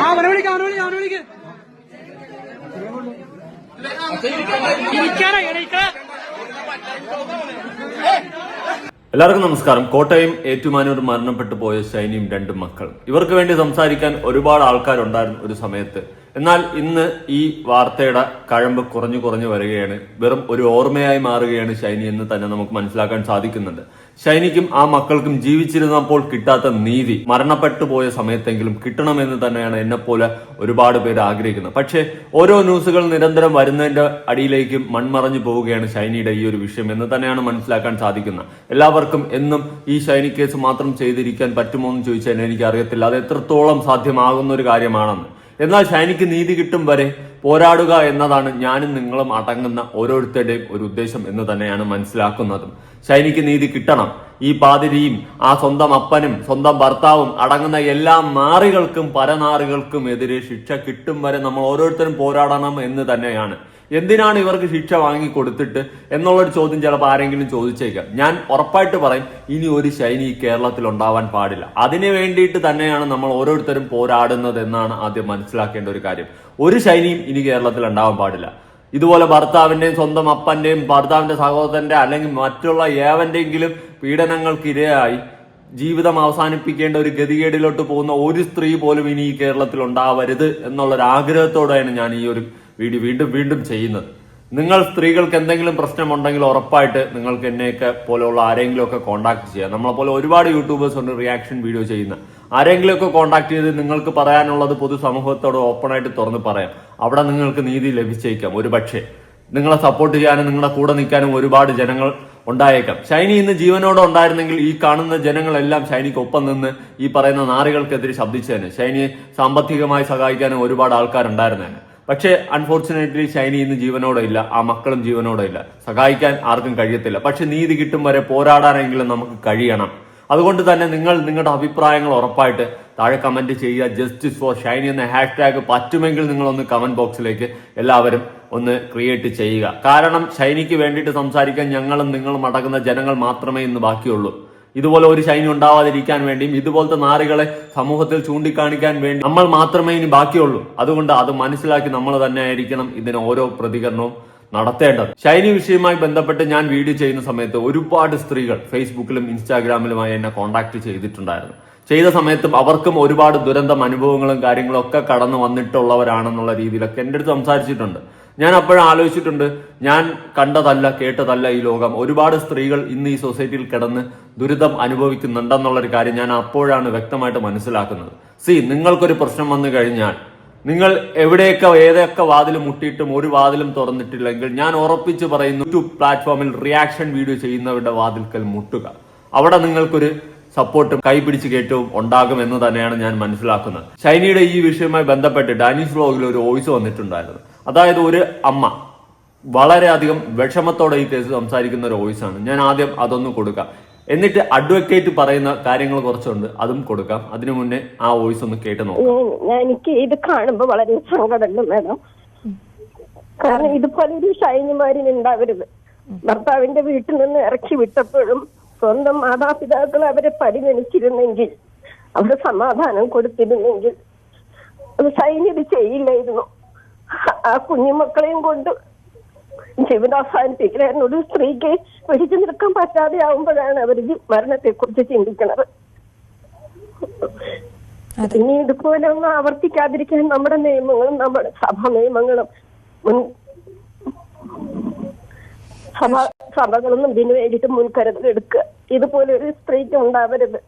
ആ അവനെ വിളിക്ക അവനെ എല്ലാവർക്കും നമസ്കാരം. കോട്ടയം ഏറ്റുമാനൂർ മരണപ്പെട്ടു പോയ ഷൈനിയും രണ്ടും മക്കൾ ഇവർക്ക് വേണ്ടി സംസാരിക്കാൻ ഒരുപാട് ആൾക്കാരുണ്ടായിരുന്നു ഒരു സമയത്ത്. എന്നാൽ ഇന്ന് ഈ വാർത്തയുടെ കഴമ്പ് കുറഞ്ഞു കുറഞ്ഞു വരികയാണ്. വെറും ഒരു ഓർമ്മയായി മാറുകയാണ് ഷൈനി എന്ന് തന്നെ നമുക്ക് മനസ്സിലാക്കാൻ സാധിക്കുന്നുണ്ട്. ഷൈനിക്കും ആ മക്കൾക്കും ജീവിച്ചിരുന്നപ്പോൾ കിട്ടാത്ത നീതി മരണപ്പെട്ടു പോയ സമയത്തെങ്കിലും കിട്ടണമെന്ന് തന്നെയാണ് എന്നെപ്പോലെ ഒരുപാട് പേര് ആഗ്രഹിക്കുന്നത്. പക്ഷേ ഓരോ ന്യൂസുകൾ നിരന്തരം വരുന്നതിന്റെ അടിയിലേക്കും മൺമറഞ്ഞു പോവുകയാണ് ഷൈനിയുടെ ഈ ഒരു വിഷയം എന്ന് തന്നെയാണ് മനസ്സിലാക്കാൻ സാധിക്കുന്നത്. എല്ലാവർക്കും എന്നും ഈ ഷൈനി കേസ് മാത്രം ചെയ്തിരിക്കാൻ പറ്റുമോ എന്ന് ചോദിച്ചാൽ എനിക്ക് അറിയത്തില്ല അത് എത്രത്തോളം സാധ്യമാകുന്ന ഒരു കാര്യമാണെന്ന്. എന്നാൽ ഷൈനിക്ക് നീതി കിട്ടും വരെ പോരാടുക എന്നതാണ് ഞാനും നിങ്ങളും അടങ്ങുന്ന ഓരോരുത്തരുടെയും ഒരു ഉദ്ദേശം എന്ന് തന്നെയാണ് മനസ്സിലാക്കുന്നതും. ഷൈനിക്ക് നീതി കിട്ടണം. ഈ പാതിരിയും ആ സ്വന്തം അപ്പനും സ്വന്തം ഭർത്താവും അടങ്ങുന്ന എല്ലാ നാറികൾക്കും പരനാറികൾക്കും എതിരെ ശിക്ഷ കിട്ടും വരെ നമ്മൾ ഓരോരുത്തരും പോരാടണം എന്ന് തന്നെയാണ്. എന്തിനാണ് ഇവർക്ക് ശിക്ഷ വാങ്ങി കൊടുത്തിട്ട് എന്നുള്ളൊരു ചോദ്യം ചിലപ്പോൾ ആരെങ്കിലും ചോദിച്ചേക്കാം. ഞാൻ ഉറപ്പായിട്ട് പറയും ഇനി ഒരു ശൈനി കേരളത്തിൽ ഉണ്ടാവാൻ പാടില്ല. അതിനു വേണ്ടിയിട്ട് തന്നെയാണ് നമ്മൾ ഓരോരുത്തരും പോരാടുന്നത് എന്നാണ് ആദ്യം മനസ്സിലാക്കേണ്ട ഒരു കാര്യം. ഒരു ശൈനിയും ഇനി കേരളത്തിൽ ഉണ്ടാവാൻ പാടില്ല. ഇതുപോലെ ഭർത്താവിന്റെയും സ്വന്തം അപ്പന്റെയും ഭർത്താവിന്റെ സഹോദരന്റെ അല്ലെങ്കിൽ മറ്റുള്ള ഏവന്റെങ്കിലും പീഡനങ്ങൾക്ക് ഇരയായി ജീവിതം അവസാനിപ്പിക്കേണ്ട ഒരു ഗതികേടിലോട്ട് പോകുന്ന ഒരു സ്ത്രീ പോലും ഇനി ഈ കേരളത്തിൽ ഉണ്ടാവരുത് എന്നുള്ള ഒരു ആഗ്രഹത്തോടെയാണ് ഞാൻ ഈ ഒരു വീഡിയോ വീണ്ടും വീണ്ടും ചെയ്യുന്നത്. നിങ്ങൾ സ്ത്രീകൾക്ക് എന്തെങ്കിലും പ്രശ്നമുണ്ടെങ്കിൽ ഉറപ്പായിട്ട് നിങ്ങൾക്ക് എന്നെയൊക്കെ പോലെയുള്ള ആരെങ്കിലും ഒക്കെ കോൺടാക്ട് ചെയ്യാം നമ്മളെ പോലെ ഒരുപാട് യൂട്യൂബേഴ്സ് ഉണ്ട് റിയാക്ഷൻ വീഡിയോ ചെയ്യുന്ന. ആരെങ്കിലും ഒക്കെ കോൺടാക്ട് ചെയ്ത് നിങ്ങൾക്ക് പറയാനുള്ളത് പൊതുസമൂഹത്തോട് ഓപ്പണായിട്ട് തുറന്ന് പറയാം. അവിടെ നിങ്ങൾക്ക് നീതി ലഭിച്ചേക്കാം. ഒരു പക്ഷേ നിങ്ങളെ സപ്പോർട്ട് ചെയ്യാനും നിങ്ങളുടെ കൂടെ നിൽക്കാനും ഒരുപാട് ജനങ്ങൾ ഉണ്ടായേക്കാം. ഷൈനി ഇന്ന് ജീവനോടെ ഉണ്ടായിരുന്നെങ്കിൽ ഈ കാണുന്ന ജനങ്ങളെല്ലാം ഷൈനിക്ക് ഒപ്പം നിന്ന് ഈ പറയുന്ന നാറികൾക്കെതിരെ ശബ്ദിച്ചതിന് ഷൈനിയെ സാമ്പത്തികമായി സഹായിക്കാനും ഒരുപാട് ആൾക്കാരുണ്ടായിരുന്നേനെ. പക്ഷേ അൺഫോർച്ചുനേറ്റ്ലി ഷൈനി ഇന്ന് ജീവനോടെ ഇല്ല. ആ മക്കളും ജീവനോടെ ഇല്ല. സഹായിക്കാൻ ആർക്കും കഴിയത്തില്ല. പക്ഷെ നീതി കിട്ടും വരെ പോരാടാനെങ്കിലും നമുക്ക് കഴിയണം. അതുകൊണ്ട് തന്നെ നിങ്ങൾ നിങ്ങളുടെ അഭിപ്രായങ്ങൾ ഉറപ്പായിട്ട് താഴെ കമന്റ് ചെയ്യുക. ജസ്റ്റിസ് ഫോർ ഷൈനി എന്ന ഹാഷ് ടാഗ് പറ്റുമെങ്കിൽ നിങ്ങളൊന്ന് കമന്റ് ബോക്സിലേക്ക് എല്ലാവരും ഒന്ന് ക്രിയേറ്റ് ചെയ്യുക. കാരണം ഷൈനിക്ക് വേണ്ടിയിട്ട് സംസാരിക്കാൻ ഞങ്ങളും നിങ്ങളും അടങ്ങുന്ന ജനങ്ങൾ മാത്രമേ ഇന്ന് ബാക്കിയുള്ളൂ. ഇതുപോലെ ഒരു ശൈനി ഉണ്ടാവാതിരിക്കാൻ വേണ്ടിയും ഇതുപോലത്തെ നാറികളെ സമൂഹത്തിൽ ചൂണ്ടിക്കാണിക്കാൻ വേണ്ടി നമ്മൾ മാത്രമേ ഇനി ബാക്കിയുള്ളൂ. അതുകൊണ്ട് അത് മനസ്സിലാക്കി നമ്മൾ തന്നെ ആയിരിക്കണം ഇതിന് ഓരോ പ്രതികരണവും നടത്തേണ്ടത്. ശൈനി വിഷയവുമായി ബന്ധപ്പെട്ട് ഞാൻ വീഡിയോ ചെയ്യുന്ന സമയത്ത് ഒരുപാട് സ്ത്രീകൾ ഫേസ്ബുക്കിലും ഇൻസ്റ്റാഗ്രാമിലുമായി എന്നെ കോൺടാക്ട് ചെയ്തിട്ടുണ്ടായിരുന്നു. ചെയ്ത സമയത്തും അവർക്കും ഒരുപാട് ദുരന്തം അനുഭവങ്ങളും കാര്യങ്ങളും ഒക്കെ കടന്നു വന്നിട്ടുള്ളവരാണെന്നുള്ള രീതിയിലൊക്കെ എന്റെ അടുത്ത് സംസാരിച്ചിട്ടുണ്ട്. ഞാൻ അപ്പോഴും ആലോചിച്ചിട്ടുണ്ട് ഞാൻ കണ്ടതല്ല കേട്ടതല്ല ഈ ലോകം. ഒരുപാട് സ്ത്രീകൾ ഇന്ന് ഈ സൊസൈറ്റിയിൽ കിടന്ന് ദുരിതം അനുഭവിക്കുന്നുണ്ടെന്നുള്ളൊരു കാര്യം ഞാൻ അപ്പോഴാണ് വ്യക്തമായിട്ട് മനസ്സിലാക്കുന്നത്. സി നിങ്ങൾക്കൊരു പ്രശ്നം വന്നു കഴിഞ്ഞാൽ നിങ്ങൾ എവിടെയൊക്കെ ഏതൊക്കെ വാതിൽ മുട്ടിയിട്ടും ഒരു വാതിലും തുറന്നിട്ടില്ലെങ്കിൽ ഞാൻ ഉറപ്പിച്ച് പറയുന്നു യൂട്യൂബ് പ്ലാറ്റ്ഫോമിൽ റിയാക്ഷൻ വീഡിയോ ചെയ്യുന്നവരുടെ വാതിൽക്കൽ മുട്ടുക. അവിടെ നിങ്ങൾക്കൊരു സപ്പോർട്ടും കൈപിടിച്ച് കയറ്റവും ഉണ്ടാകും എന്ന് തന്നെയാണ് ഞാൻ മനസ്സിലാക്കുന്നത്. ഷൈനിയുടെ ഈ വിഷയവുമായി ബന്ധപ്പെട്ട് ഡാനിഷ് ബ്ലോഗിൽ ഒരു വോയിസ് വന്നിട്ടുണ്ടായിരുന്നു. അതായത് ഒരു അമ്മ. വളരെയധികം വിഷമത്തോടെ ഈ കേസ് സംസാരിക്കുന്ന ഒരു വോയിസ് ആണ് ഞാൻ ആദ്യം അതൊന്ന് കൊടുക്കാം. എന്നിട്ട് അഡ്വക്കേറ്റ് പറയുന്ന കാര്യങ്ങൾ കുറച്ചുണ്ട് അതും കൊടുക്കാം. അതിനു മുന്നേ ആ വോയിസ് ഒന്ന് കേട്ട് എനിക്ക് ഇത് കാണുമ്പോ വളരെ സങ്കടമുണ്ട് മാഡം. കാരണം ഇതുപോലെ ഒരു ഷൈനിമാരിന് ഉണ്ടാവരുത്. ഭർത്താവിന്റെ വീട്ടിൽ നിന്ന് ഇറക്കി വിട്ടപ്പോഴും സ്വന്തം മാതാപിതാക്കൾ അവരെ പരിഗണിച്ചിരുന്നെങ്കിൽ അവർ സമാധാനം കൊടുത്തിരുന്നെങ്കിൽ അത് സൈന്യത് ചെയ്യില്ലായിരുന്നു. ആ കുഞ്ഞുമക്കളെയും കൊണ്ട് ജീവിതം ഒരു സ്ത്രീക്ക് പിടിച്ചു നിൽക്കാൻ പറ്റാതെ ആവുമ്പോഴാണ് അവർ മരണത്തെ കുറിച്ച് ചിന്തിക്കുന്നത് ഇനി ഇതുപോലെ ഒന്നും ആവർത്തിക്കാതിരിക്കാൻ നമ്മുടെ നിയമങ്ങളും നമ്മുടെ സഭ നിയമങ്ങളും സഭ സഭകളൊന്നും ഇതിനു വേണ്ടിയിട്ട് മുൻകരുതൽ എടുക്കുക. ഇതുപോലെ ഒരു സ്ത്രീക്ക് ഉണ്ടാവരുത്.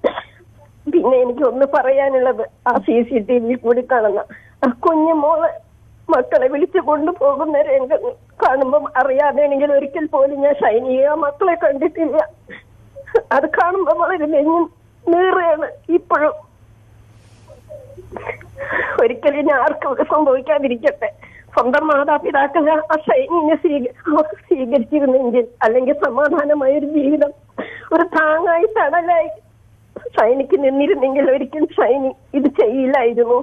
പിന്നെ എനിക്ക് ഒന്ന് പറയാനുള്ളത് ആ സി സി ടി വി കൂടി കാണുന്ന ആ കുഞ്ഞു മോളെ മക്കളെ വിളിച്ചു കൊണ്ടുപോകുന്ന രംഗം കാണുമ്പം അറിയാതെയാണെങ്കിൽ ഒരിക്കൽ പോലും ഞാൻ ഷൈനിക മക്കളെ കണ്ടിട്ടില്ല. അത് കാണുമ്പോൾ വളരെ നെഞ്ഞും നീറുകയാണ് ഇപ്പോഴും. ഒരിക്കലും ഇനി ആർക്കും സംഭവിക്കാതിരിക്കട്ടെ. സ്വന്തം മാതാപിതാക്കളെ ആ സ്വീക സ്വീകരിച്ചിരുന്നെങ്കിൽ അല്ലെങ്കിൽ സമാധാനമായ ഒരു ജീവിതം ഒരു താങ്ങായി തണലായി സൈനിക്ക് നിന്നിരുന്നെങ്കിൽ ഒരിക്കലും സൈനി ഇത് ചെയ്യില്ലായിരുന്നു.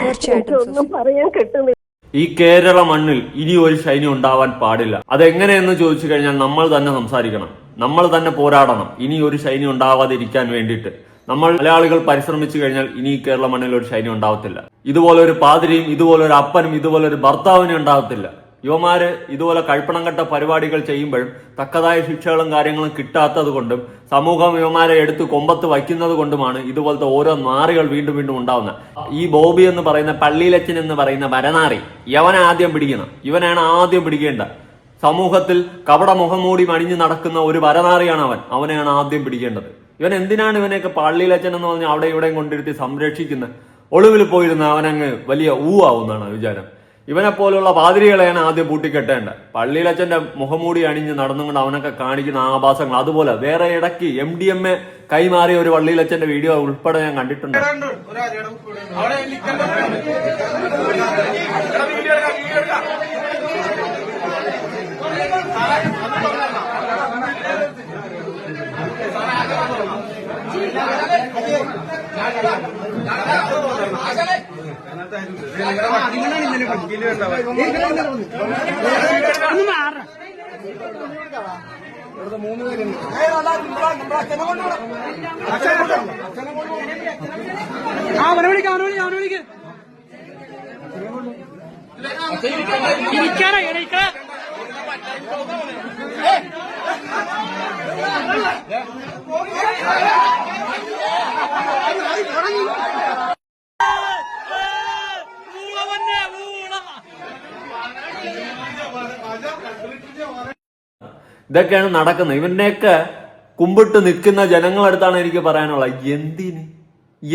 തീർച്ചയായിട്ടും പറയാൻ കിട്ടുന്നില്ല. ഈ കേരള മണ്ണിൽ ഇനി ഒരു ശൈനി ഉണ്ടാവാൻ പാടില്ല. അതെങ്ങനെയെന്ന് ചോദിച്ചു കഴിഞ്ഞാൽ നമ്മൾ തന്നെ സംസാരിക്കണം. നമ്മൾ തന്നെ പോരാടണം. ഇനി ഒരു ശൈനി ഉണ്ടാവാതിരിക്കാൻ വേണ്ടിയിട്ട്. നമ്മൾ മലയാളികൾ പരിശ്രമിച്ചു കഴിഞ്ഞാൽ ഇനി ഈ കേരള മണ്ണിൽ ഒരു ശൈനി ഉണ്ടാവത്തില്ല. ഇതുപോലെ ഒരു പാതിരിയും ഇതുപോലെ ഒരു അപ്പനും ഇതുപോലെ ഒരു ഭർത്താവിനും ഉണ്ടാവത്തില്ല. യുവമാര് ഇതുപോലെ കൽപ്പണം കെട്ട പരിപാടികൾ ചെയ്യുമ്പോഴും തക്കതായ ശിക്ഷകളും കാര്യങ്ങളും കിട്ടാത്തത് കൊണ്ടും സമൂഹം യുവമാരെ എടുത്ത് കൊമ്പത്ത് വയ്ക്കുന്നത് കൊണ്ടുമാണ് ഇതുപോലത്തെ ഓരോ നാറികൾ വീണ്ടും വീണ്ടും ഉണ്ടാവുന്നത്. ഈ ബോബി എന്ന് പറയുന്ന പള്ളിയിലച്ചൻ എന്ന് പറയുന്ന വരനാറി യവനെ ആദ്യം പിടിക്കണം. ഇവനാണ് ആദ്യം പിടിക്കേണ്ടത് സമൂഹത്തിൽ കപട മുഖംമൂടി മണിഞ്ഞു നടക്കുന്ന ഒരു വരനാറിയാണ് അവൻ. അവനെയാണ് ആദ്യം പിടിക്കേണ്ടത്. ഇവൻ എന്തിനാണ് ഇവനെയൊക്കെ പള്ളിയിലച്ചൻ എന്ന് പറഞ്ഞ് അവിടെ ഇവിടെയും കൊണ്ടിരുത്തി സംരക്ഷിക്കുന്നത്? ഒളിവിൽ പോയിരുന്ന അവനങ്ങ് വലിയ ഊ ആവുന്നതാണ് വിചാരം. ഇവനെ പോലുള്ള പാതിരികളെയാണ് ആദ്യം പൂട്ടിക്കെട്ടേണ്ടത്. പള്ളിയിലച്ചന്റെ മുഖംമൂടി അണിഞ്ഞ് നടന്നുകൊണ്ട് അവനൊക്കെ കാണിക്കുന്ന ആഭാസങ്ങൾ. അതുപോലെ വേറെ ഇടയ്ക്ക് എം ഡി എം എ കൈമാറിയ ഒരു പള്ളിയിലച്ചന്റെ വീഡിയോ ഉൾപ്പെടെ ഞാൻ കണ്ടിട്ടുണ്ട്. ആ അവനെ വിളിക്കാം അവനെ വിളിക്കാം അവനെ വിളിക്കാം ഇരിക്കാനാ ഇരിക്കാ. ഇതൊക്കെയാണ് നടക്കുന്നത്. ഇവന്റെയൊക്കെ കുമ്പിട്ട് നിൽക്കുന്ന ജനങ്ങളടുത്താണ് എനിക്ക് പറയാനുള്ളത്. എന്തിന്?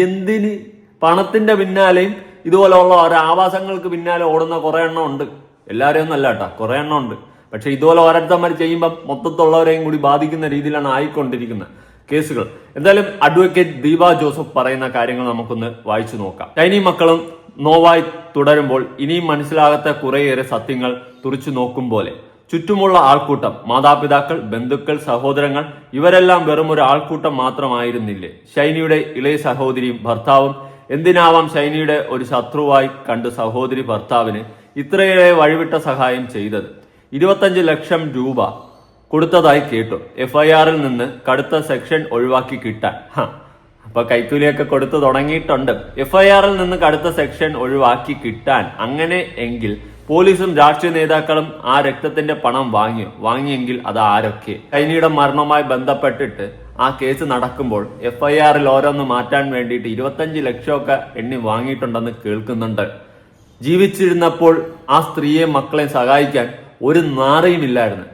എന്തിന്? പണത്തിന്റെ പിന്നാലെയും ഇതുപോലെയുള്ള ഓരോ ആവാസങ്ങൾക്ക് പിന്നാലെ ഓടുന്ന കുറെ എണ്ണം ഉണ്ട്. എല്ലാവരെയും ഒന്നല്ല കേട്ടോ. കുറെ എണ്ണം ഉണ്ട്. പക്ഷെ ഇതുപോലെ ഓരോരുത്തന്മാർ ചെയ്യുമ്പോൾ മൊത്തത്തുള്ളവരെയും കൂടി ബാധിക്കുന്ന രീതിയിലാണ് ആയിക്കൊണ്ടിരിക്കുന്നത് കേസുകൾ. എന്തായാലും അഡ്വക്കേറ്റ് ദീപ ജോസഫ് പറയുന്ന കാര്യങ്ങൾ നമുക്കൊന്ന് വായിച്ചു നോക്കാം. ചൈനീ മക്കളും നോവായി തുടരുമ്പോൾ ഇനിയും മനസ്സിലാകാത്ത കുറേയേറെ സത്യങ്ങൾ തുറച്ചു നോക്കും പോലെ. ചുറ്റുമുള്ള ആൾക്കൂട്ടം മാതാപിതാക്കൾ ബന്ധുക്കൾ സഹോദരങ്ങൾ ഇവരെല്ലാം വെറും ഒരു ആൾക്കൂട്ടം മാത്രമായിരുന്നില്ലേ? ഷൈനിയുടെ ഇളയ സഹോദരിയും ഭർത്താവും എന്തിനാവാം ഷൈനിയുടെ ഒരു ശത്രുവായി കണ്ട് സഹോദരി ഭർത്താവിന് ഇത്രയേറെ വഴിവിട്ട സഹായം ചെയ്തത്? ഇരുപത്തഞ്ച് ലക്ഷം രൂപ കൊടുത്തതായി കേട്ടു. എഫ്ഐആറിൽ നിന്ന് കടുത്ത സെക്ഷൻ ഒഴിവാക്കി കിട്ടാൻ. അപ്പൊ കൈക്കൂലിയൊക്കെ കൊടുത്തു തുടങ്ങിയിട്ടുണ്ട്. എഫ്ഐആറിൽ നിന്ന് കടുത്ത സെക്ഷൻ ഒഴിവാക്കി കിട്ടാൻ. അങ്ങനെ എങ്കിൽ പോലീസും രാഷ്ട്രീയ നേതാക്കളും ആ രക്തത്തിന്റെ പണം വാങ്ങി വാങ്ങിയെങ്കിൽ അത് ആരൊക്കെ? കൈനിയുടെ മരണവുമായി ബന്ധപ്പെട്ടിട്ട് ആ കേസ് നടക്കുമ്പോൾ എഫ് ഐ ആറിൽ ഓരോന്ന് മാറ്റാൻ വേണ്ടിയിട്ട് ഇരുപത്തഞ്ച് ലക്ഷമൊക്കെ എണ്ണി വാങ്ങിയിട്ടുണ്ടെന്ന് കേൾക്കുന്നുണ്ട്. ജീവിച്ചിരുന്നപ്പോൾ ആ സ്ത്രീയെ മക്കളെ സഹായിക്കാൻ ഒരു നാറയും ഇല്ലായിരുന്നു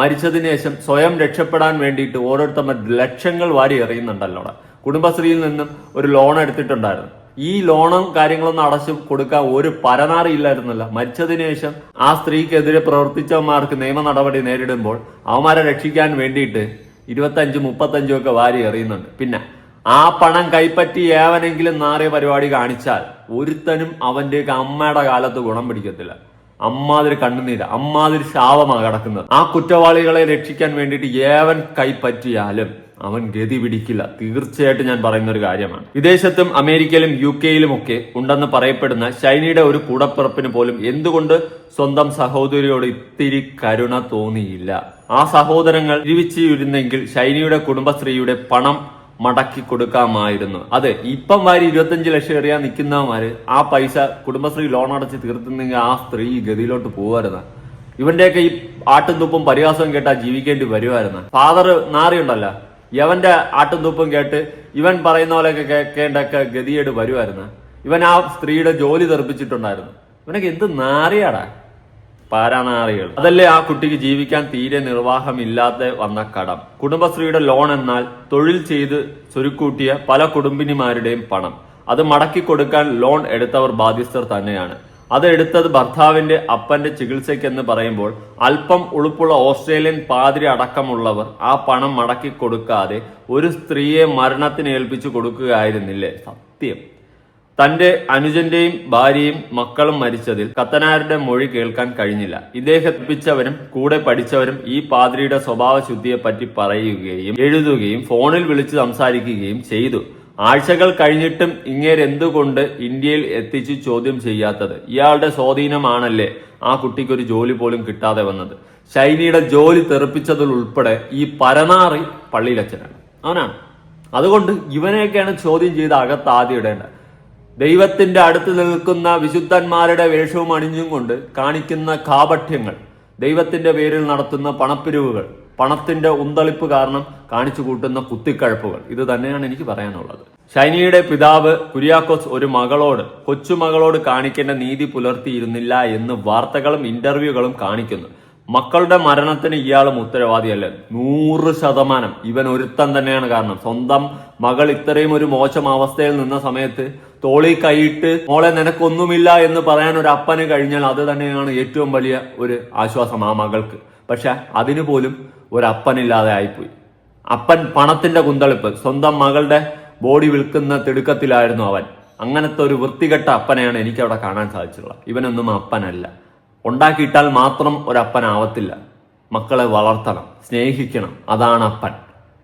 മരിച്ചതിന് ശേഷം സ്വയം രക്ഷപ്പെടാൻ വേണ്ടിയിട്ട് ഓരോരുത്തർ ലക്ഷങ്ങൾ വാരി എറിയുന്നുണ്ടല്ലോ കുടുംബശ്രീയിൽ നിന്നും ഒരു ലോൺ എടുത്തിട്ടുണ്ടായിരുന്നു. ഈ ലോണും കാര്യങ്ങളൊന്നും അടച്ചു കൊടുക്കാൻ ഒരു പരനാറി ഇല്ലായിരുന്നില്ല. മരിച്ചതിന് ശേഷം ആ സ്ത്രീക്കെതിരെ പ്രവർത്തിച്ചവന്മാർക്ക് നിയമ നടപടി നേരിടുമ്പോൾ അവന്മാരെ രക്ഷിക്കാൻ വേണ്ടിയിട്ട് ഇരുപത്തഞ്ചും മുപ്പത്തഞ്ചും ഒക്കെ വാരി എറിയുന്നുണ്ട്. പിന്നെ ആ പണം കൈപ്പറ്റി ഏവനെങ്കിലും നാറിയ പരിപാടി കാണിച്ചാൽ ഒരുത്തനും അവന്റെയൊക്കെ അമ്മയുടെ കാലത്ത് ഗുണം പിടിക്കത്തില്ല. അമ്മാതിരി കണ്ണുനീര് അമ്മാതിരി ശാപമാണ് കിടക്കുന്നത്. ആ കുറ്റവാളികളെ രക്ഷിക്കാൻ വേണ്ടിയിട്ട് ഏവൻ കൈപ്പറ്റിയാലും അവൻ ഗതി പിടിക്കില്ല. തീർച്ചയായിട്ടും ഞാൻ പറയുന്ന ഒരു കാര്യമാണ്. വിദേശത്തും അമേരിക്കയിലും യു കെയിലും ഒക്കെ ഉണ്ടെന്ന് പറയപ്പെടുന്ന ഷൈനിയുടെ ഒരു കൂടപ്പിറപ്പിന് പോലും എന്തുകൊണ്ട് സ്വന്തം സഹോദരിയോട് ഇത്തിരി കരുണ തോന്നിയില്ല? ആ സഹോദരങ്ങൾ ജീവിച്ചിരുന്നെങ്കിൽ ഷൈനിയുടെ കുടുംബശ്രീയുടെ പണം മടക്കി കൊടുക്കാമായിരുന്നു. അതെ ഇപ്പം വാരി ഇരുപത്തഞ്ച് ലക്ഷം എറിയാൻ നിൽക്കുന്നവന്മാര് ആ പൈസ കുടുംബശ്രീ ലോൺ അടച്ച് തീർത്തുന്നെങ്കിൽ ആ സ്ത്രീ ഗതിയിലോട്ട് പോവായിരുന്നു? ഇവന്റെയൊക്കെ ഈ ആട്ടും തുപ്പും പരിഹാസവും കേട്ടാ ജീവിക്കേണ്ടി വരുമായിരുന്നു ഫാദർ നാറിയുണ്ടല്ലോ യവന്റെ ആട്ടും തൂപ്പും കേട്ട് ഇവൻ പറയുന്ന പോലെയൊക്കെ കേൾക്കേണ്ടൊക്കെ ഗതിയേട് വരുമായിരുന്നു ഇവൻ ആ സ്ത്രീയുടെ ജോലി തെറിപ്പിച്ചിട്ടുണ്ടായിരുന്നു. ഇവനൊക്കെ എന്ത് നാറിയാടാ? പാരാനാറികൾ. അതല്ലേ ആ കുട്ടിക്ക് ജീവിക്കാൻ തീരെ നിർവാഹമില്ലാതെ വന്ന കടം. കുടുംബശ്രീയുടെ ലോൺ എന്നാൽ തൊഴിൽ ചെയ്ത് ചുരുക്കൂട്ടിയ പല കുടുംബിനിമാരുടെയും പണം. അത് മടക്കി കൊടുക്കാൻ ലോൺ എടുത്തവർ ബാധ്യസ്ഥർ തന്നെയാണ്. അത് എടുത്തത് ഭർത്താവിന്റെ അപ്പന്റെ ചികിത്സയ്ക്കെന്ന് പറയുമ്പോൾ അല്പം ഉളുപ്പുള്ള ഓസ്ട്രേലിയൻ പാതിരി അടക്കമുള്ളവർ ആ പണം മടക്കി കൊടുക്കാതെ ഒരു സ്ത്രീയെ മരണത്തിന് ഏൽപ്പിച്ചു കൊടുക്കുകയായിരുന്നില്ലേ? സത്യം. തന്റെ അനുജന്റെയും ഭാര്യയും മക്കളും മരിച്ചതിൽ കത്തനാരുടെ മൊഴി കേൾക്കാൻ കഴിഞ്ഞില്ല. ഇദ്ദേഹത്തിപ്പിച്ചവരും കൂടെ പഠിച്ചവരും ഈ പാതിരിയുടെ സ്വഭാവ ശുദ്ധിയെ പറ്റി പറയുകയും എഴുതുകയും ഫോണിൽ വിളിച്ച് സംസാരിക്കുകയും ചെയ്തു. ആഴ്ചകൾ കഴിഞ്ഞിട്ടും ഇങ്ങേരെന്തുകൊണ്ട് ഇന്ത്യയിൽ എത്തിച്ച് ചോദ്യം ചെയ്യാത്തത്? ഇയാളുടെ സ്വാധീനമാണല്ലേ ആ കുട്ടിക്കൊരു ജോലി പോലും കിട്ടാതെ വന്നത്? ശൈലിയുടെ ജോലി തെറിപ്പിച്ചതിൽ ഉൾപ്പെടെ ഈ പരനാറി പള്ളിയിലച്ഛനാണ്. അവനാണ്. അതുകൊണ്ട് ഇവനെയൊക്കെയാണ് ചോദ്യം ചെയ്ത് അകത്ത് ആദ്യം ഇടേണ്ടത്. ദൈവത്തിന്റെ അടുത്ത് നിൽക്കുന്ന വിശുദ്ധന്മാരുടെ വേഷവും അണിഞ്ഞും കൊണ്ട് കാണിക്കുന്ന കാപഠ്യങ്ങൾ ദൈവത്തിന്റെ പേരിൽ നടത്തുന്ന പണപ്പിരിവുകൾ പണത്തിന്റെ ഉന്തളിപ്പ് കാരണം കാണിച്ചു കൂട്ടുന്ന കുത്തിക്കഴപ്പുകൾ. ഇത് തന്നെയാണ് എനിക്ക് പറയാനുള്ളത്. ഷൈനിയുടെ പിതാവ് കുര്യാക്കോസ് ഒരു മകളോട് കൊച്ചുമകളോട് കാണിക്കേണ്ട നീതി പുലർത്തിയിരുന്നില്ല എന്ന് വാർത്തകളും ഇന്റർവ്യൂകളും കാണിക്കുന്നു. മക്കളുടെ മരണത്തിന് ഇയാളും ഉത്തരവാദിയല്ല. നൂറ് ശതമാനം. ഇവൻ ഒരുത്തൻ തന്നെയാണ് കാരണം. സ്വന്തം മകൾ ഇത്രയും ഒരു മോശം അവസ്ഥയിൽ നിന്ന സമയത്ത് തോളി കൈയിട്ട് മോളെ നിനക്കൊന്നുമില്ല എന്ന് പറയാൻ ഒരു അപ്പന് കഴിഞ്ഞാൽ അത് തന്നെയാണ് ഏറ്റവും വലിയ ഒരു ആശ്വാസം ആ മകൾക്ക്. പക്ഷെ അതിനു പോലും ഒരപ്പനില്ലാതെ ആയിപ്പോയി. അപ്പൻ പണത്തിന്റെ കുന്തളിപ്പ് സ്വന്തം മകളുടെ ബോഡി വിൽക്കുന്ന തിടുക്കത്തിലായിരുന്നു അവൻ. അങ്ങനത്തെ ഒരു വൃത്തികെട്ട അപ്പനെയാണ് എനിക്ക് അവിടെ കാണാൻ സാധിച്ചിട്ടുള്ളത്. ഇവനൊന്നും അപ്പനല്ല. ഉണ്ടാക്കിയിട്ടാൽ മാത്രം ഒരപ്പനാവത്തില്ല മക്കളെ വളർത്തണം സ്നേഹിക്കണം അതാണ് അപ്പൻ.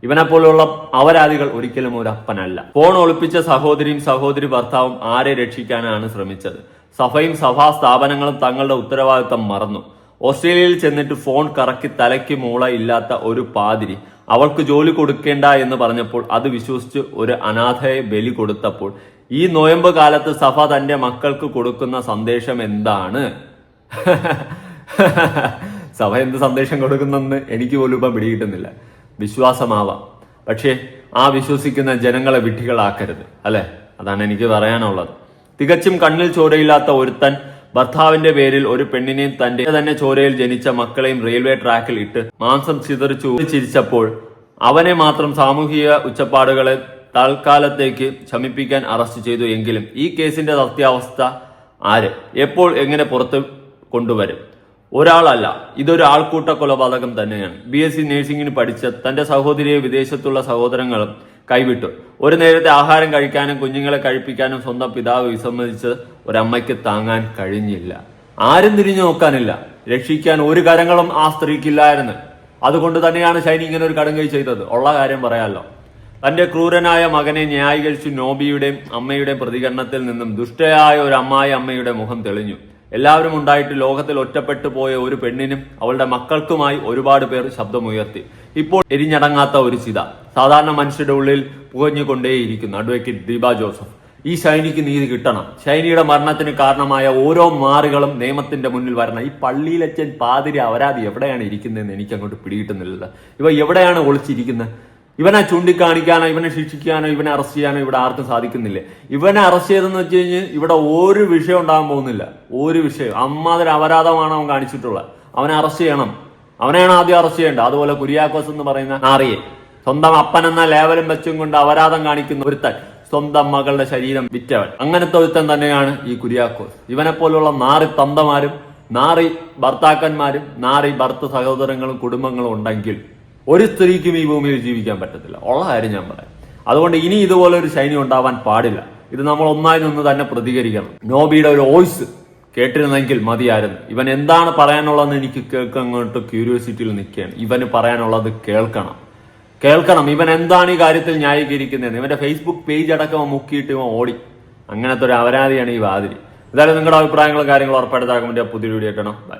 ഇവനെ പോലുള്ള അവരാദികൾ ഒരിക്കലും ഒരു അപ്പനല്ല. ഫോൺ ഒളിപ്പിച്ച സഹോദരിയും സഹോദരി ഭർത്താവും ആരെ രക്ഷിക്കാനാണ് ശ്രമിച്ചത്? സഭയും സഭാ സ്ഥാപനങ്ങളും തങ്ങളുടെ ഉത്തരവാദിത്തം മറന്നു. ഓസ്ട്രേലിയയിൽ ചെന്നിട്ട് ഫോൺ കറക്കി തലയ്ക്ക് മൂള ഇല്ലാത്ത ഒരു പാതിരി അവൾക്ക് ജോലി കൊടുക്കേണ്ട എന്ന് പറഞ്ഞപ്പോൾ അത് വിശ്വസിച്ച് ഒരു അനാഥയെ ബലി കൊടുത്തപ്പോൾ ഈ നോയമ്പ് കാലത്ത് സഭ തന്റെ മക്കൾക്ക് കൊടുക്കുന്ന സന്ദേശം എന്താണ്? സഭ എന്ത് സന്ദേശം കൊടുക്കുന്നെന്ന് എനിക്ക് പോലും ഇപ്പം പിടികിട്ടുന്നില്ല. വിശ്വാസമാവാം. പക്ഷേ ആ വിശ്വസിക്കുന്ന ജനങ്ങളെ വിഡ്ഢികളാക്കരുത് അല്ലെ? അതാണ് എനിക്ക് പറയാനുള്ളത്. തികച്ചും കണ്ണിൽ ചോരയില്ലാത്ത ഒരുത്തൻ ഭർത്താവിന്റെ പേരിൽ ഒരു പെണ്ണിനെയും തന്റെ തന്നെ ചോരയിൽ ജനിച്ച മക്കളെയും റെയിൽവേ ട്രാക്കിൽ ഇട്ട് മാംസം ചിതറിച്ചു ചിരിച്ചപ്പോൾ അവനെ മാത്രം സാമൂഹിക ഉച്ചപ്പാടുകളെ തൽക്കാലത്തേക്ക് ശമിപ്പിക്കാൻ അറസ്റ്റ് ചെയ്തു എങ്കിലും ഈ കേസിന്റെ സത്യാവസ്ഥ ആര്? എപ്പോൾ എങ്ങനെ പുറത്ത് കൊണ്ടുവരും? ഒരാളല്ല ഇതൊരു ആൾക്കൂട്ട കൊലപാതകം തന്നെയാണ്. ബി എസ് സി നഴ്സിംഗിന് പഠിച്ച തന്റെ സഹോദരിയെ വിദേശത്തുള്ള സഹോദരങ്ങളും കൈവിട്ടു. ഒരു നേരത്തെ ആഹാരം കഴിക്കാനും കുഞ്ഞുങ്ങളെ കഴിപ്പിക്കാനും സ്വന്തം പിതാവ് വിസമ്മതിച്ച് ഒരമ്മയ്ക്ക് താങ്ങാൻ കഴിഞ്ഞില്ല. ആരും തിരിഞ്ഞു നോക്കാനില്ല. രക്ഷിക്കാൻ ഒരു കരങ്ങളും ആ സ്ത്രീക്കില്ലായിരുന്നു. അതുകൊണ്ട് തന്നെയാണ് ഷൈനി ഇങ്ങനെ ഒരു കടുങ്കൈ ചെയ്തത്. ഉള്ള കാര്യം പറയാമല്ലോ തന്റെ ക്രൂരനായ മകനെ ന്യായീകരിച്ചു നോബിയുടെയും അമ്മയുടെയും പ്രതികരണത്തിൽ നിന്നും ദുഷ്ടയായ ഒരു അമ്മായി അമ്മയുടെ മുഖം തെളിഞ്ഞു. എല്ലാവരും ഉണ്ടായിട്ട് ലോകത്തിൽ ഒറ്റപ്പെട്ടു പോയ ഒരു പെണ്ണിനും അവളുടെ മക്കൾക്കുമായി ഒരുപാട് പേർ ശബ്ദമുയർത്തി. ഇപ്പോൾ എരിഞ്ഞടങ്ങാത്ത ഒരു ചിത. സാധാരണ മനുഷ്യരുടെ ഉള്ളിൽ പുകഞ്ഞുകൊണ്ടേയിരിക്കുന്നു. Advocate Deepa Joseph. ഈ ഷൈനിക്ക് നീതി കിട്ടണം. ഷൈനിയുടെ മരണത്തിന് കാരണമായ ഓരോ മാറുകളും നിയമത്തിന്റെ മുന്നിൽ വരണം. ഈ പള്ളിയിലച്ചൻ പാതിരി അവരാതി എവിടെയാണ് ഇരിക്കുന്നതെന്ന് എനിക്ക് അങ്ങോട്ട് പിടിയിട്ടുന്നില്ല ഇവ എവിടെയാണ് ഒളിച്ചിരിക്കുന്നത്? ഇവനെ ചൂണ്ടിക്കാണിക്കാനോ ഇവനെ ശിക്ഷിക്കാനോ ഇവനെ അറസ്റ്റ് ചെയ്യാനോ ഇവിടെ ആർക്കും സാധിക്കുന്നില്ല. ഇവനെ അറസ്റ്റ് ചെയ്തെന്ന് വെച്ച് കഴിഞ്ഞാൽ ഇവിടെ ഒരു വിഷയം ഉണ്ടാകാൻ പോകുന്നില്ല. ഒരു വിഷയം. അമ്മാതിരി അപരാധമാണ് അവൻ കാണിച്ചിട്ടുള്ളത്. അവനെ അറസ്റ്റ് ചെയ്യണം. അവനെയാണ് ആദ്യം അറസ്റ്റ് ചെയ്യേണ്ടത്. അതുപോലെ കുര്യാക്കോസ് എന്ന് പറയുന്ന നാറിയെ. സ്വന്തം അപ്പൻ എന്ന ലേവലും വെച്ചും കൊണ്ട് അപരാധം കാണിക്കുന്ന ഒരുത്തൻ സ്വന്തം മകളുടെ ശരീരം വിറ്റവൻ. അങ്ങനത്തെ ഒരുത്തൻ തന്നെയാണ് ഈ കുര്യാക്കോസ്. ഇവനെ പോലുള്ള നാറി തന്തമാരും നാറി ഭർത്താക്കന്മാരും നാറി ഭർത്ത സഹോദരങ്ങളും കുടുംബങ്ങളും ഉണ്ടെങ്കിൽ ഒരു സ്ത്രീക്കും ഈ ഭൂമിയിൽ ജീവിക്കാൻ പറ്റത്തില്ല. ഉള്ള കാര്യം ഞാൻ പറയാം. അതുകൊണ്ട് ഇനി ഇതുപോലെ ഒരു ശൈനി ഉണ്ടാവാൻ പാടില്ല. ഇത് നമ്മൾ ഒന്നായി നിന്ന് തന്നെ പ്രതികരിക്കണം. നോബിയുടെ ഒരു വോയിസ് കേട്ടിരുന്നെങ്കിൽ മതിയായിരുന്നു. ഇവൻ എന്താണ് പറയാനുള്ളതെന്ന് എനിക്ക് കേൾക്കാൻ അങ്ങോട്ട് ക്യൂരിയോസിറ്റിയിൽ നിൽക്കുകയാണ്. ഇവന് പറയാനുള്ളത് കേൾക്കണം. കേൾക്കണം. ഇവൻ എന്താണ് ഈ കാര്യത്തിൽ ന്യായീകരിക്കുന്നത് ഇവന്റെ ഫേസ്ബുക്ക് പേജ് അടക്കം മുക്കിയിട്ട് ഇവൻ ഓടി. അങ്ങനത്തെ ഒരു അപരാധിയാണ് ഈ വാതിരി എന്തായാലും നിങ്ങളുടെ അഭിപ്രായങ്ങളും കാര്യങ്ങളും ഉറപ്പായിട്ട് താഴെ പുതിയ വീഡിയോ കിട്ടണം ബൈ